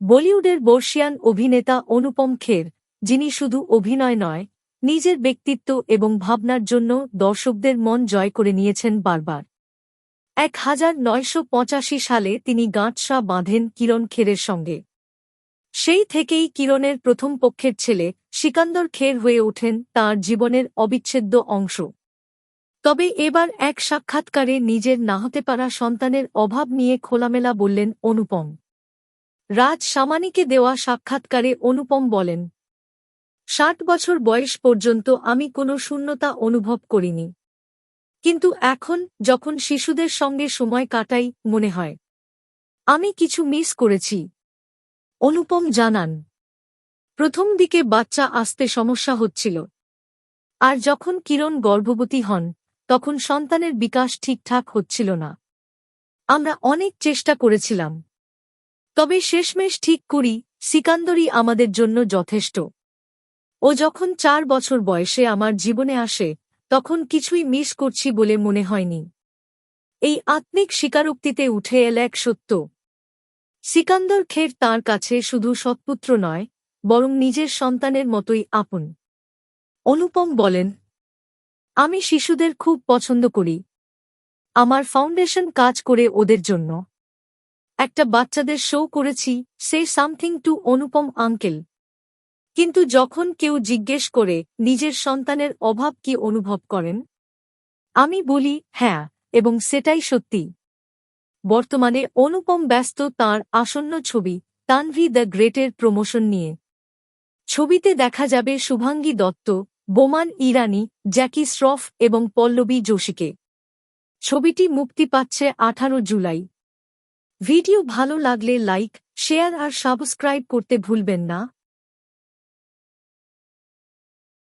বলিউডের বর্ষিয়ান অভিনেতা অনুপম খের, যিনি শুধু অভিনয় নয়, নিজের ব্যক্তিত্ব এবং ভাবনার জন্য দর্শকদের মন জয় করে নিয়েছেন বারবার। এক হাজার নয়শো পঁচাশি সালে তিনি গাঁটসা বাঁধেন কিরণ খেরের সঙ্গে। সেই থেকেই কিরণের প্রথম পক্ষের ছেলে সিকান্দর খের হয়ে ওঠেন তাঁর জীবনের অবিচ্ছেদ্য অংশ। তবে এবার এক সাক্ষাৎকারে নিজের না হতে পারা সন্তানের অভাব নিয়ে খোলামেলা বললেন অনুপম। রাজ সামানিকে দেওয়া সাক্ষাৎকারে অনুপম বলেন, ষাট বছর বয়স পর্যন্ত আমি কোনো শূন্যতা অনুভব করিনি। কিন্তু এখন যখন শিশুদের সঙ্গে সময় কাটাই মনে হয়। আমি কিছু মিস করেছি। অনুপম জানান, প্রথম দিকে বাচ্চা আসতে সমস্যা হচ্ছিল। আর যখন কিরণ গর্ভবতী হন, তখন সন্তানের বিকাশ ঠিকঠাক হচ্ছিল না। আমরা অনেক চেষ্টা করেছিলাম। তবে শেষমেশ ঠিক করি, সিকান্দরই আমাদের জন্য যথেষ্ট। ও যখন চার বছর বয়সে আমার জীবনে আসে, তখন কিছুই মিস করছি বলে মনে হয়নি। এই আত্মিক স্বীকারোক্তিতে উঠে এল এক সত্য। সিকান্দর খের তাঁর কাছে শুধু সৎপুত্র নয়, বরং নিজের সন্তানের মতোই আপন। অনুপম বলেন, আমি শিশুদের খুব পছন্দ করি। আমার ফাউন্ডেশন কাজ করে ওদের জন্য। একটা বাচ্চাদের শো করেছি সে সামথিং টু অনুপম আঙ্কেল কিন্তু যখন কেউ জিজ্ঞেস করে, নিজের সন্তানের অভাব কি অনুভব করেন? আমি বলি হ্যাঁ এবং সেটাই সত্যি। বর্তমানে অনুপম ব্যস্ত তার আসন্ন ছবি, তানভি দ্য গ্রেটের প্রমোশন নিয়ে। ছবিতে দেখা যাবে শুভাঙ্গী দত্ত, বোমান ইরানি, জ্যাকি শ্রফ এবং পল্লবী যোশীকে। ছবিটি মুক্তি পাচ্ছে আঠারো জুলাই। ভিডিও ভালো লাগলে লাইক শেয়ার আর সাবস্ক্রাইব করতে ভুলবেন না।